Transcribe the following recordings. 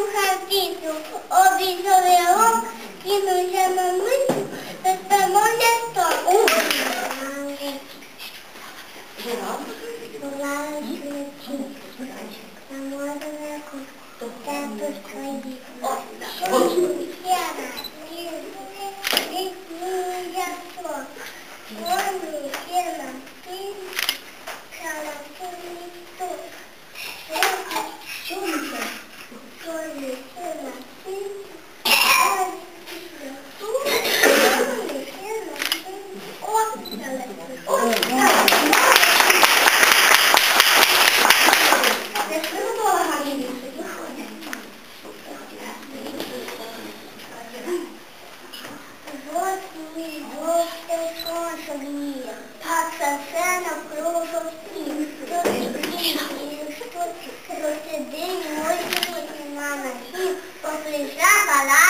słucha widzów, o widzowie rok, kinu się na myśli, bez moje to. Thank you. Você já vai lá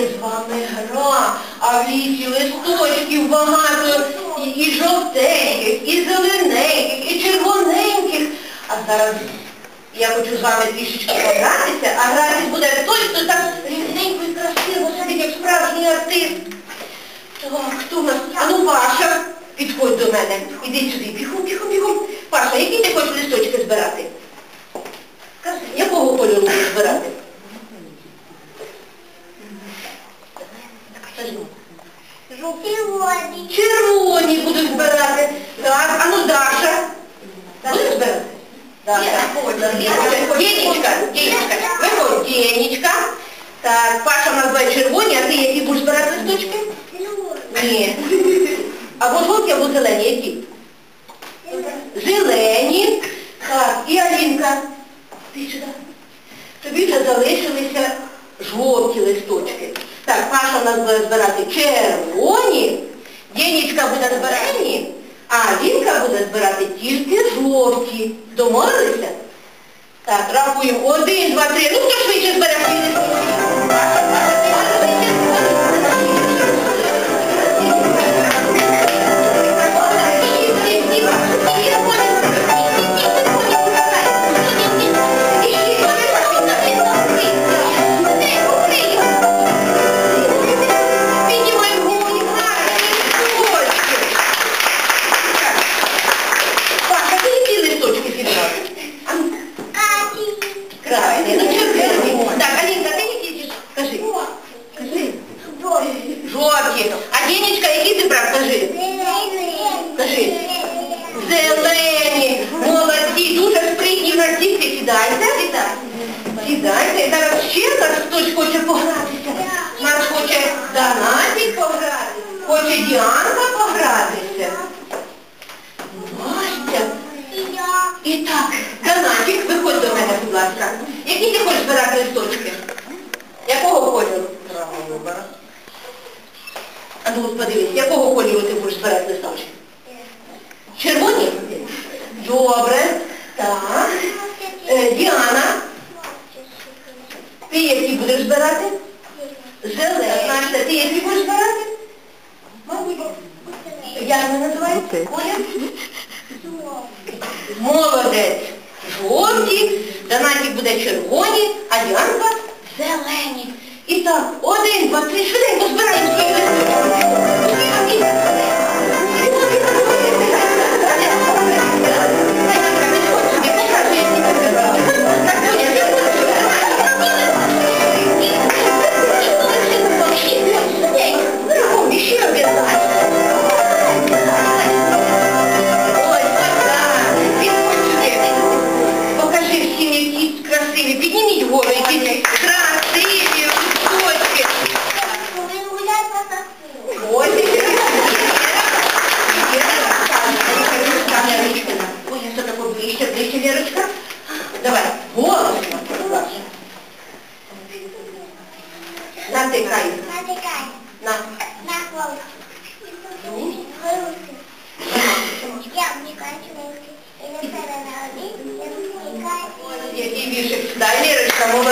Є з вами гра, а в лісі листочків багато і, і жовтеньких, і зелененьких, і червоненьких. А зараз я хочу з вами трішечки погратися, а грати буде той, хто так рівненько і красиво сидить, як справжній артист. Так, хто в нас? А ну Паша, підходь до мене. Іди сюди, бігом, бігом, бігом. Паша, який? Ні. Або жовті, або зелені, які? Зелені. Так, і Алінка. Ти сюди. Тобі вже залишилися жовті листочки. Так, Паша нас буде збирати червоні, Денечка буде збирати, а Алінка буде збирати тільки жовті. Домовилися? Так, рахуємо. Один, два, три. Ну, хто швидше збере Хоче Діанка погратися. Настя. І так, Донатик, виходь до мене, будь ласка. Які ти хочеш збирати листочки? Якого кольору? А ну подивись, якого кольору ти будеш збирати листочки? Червоні? Добре. Так. Е, Діана, ти які будеш збирати? Зелені. Настя, ти які будеш збирати? Як вони? Молодець. Жовті, Данатік буде червоні, а Діанка зелені. І так, один, два, три, швиденько збираємо свої листочки. які вішать стайлі речового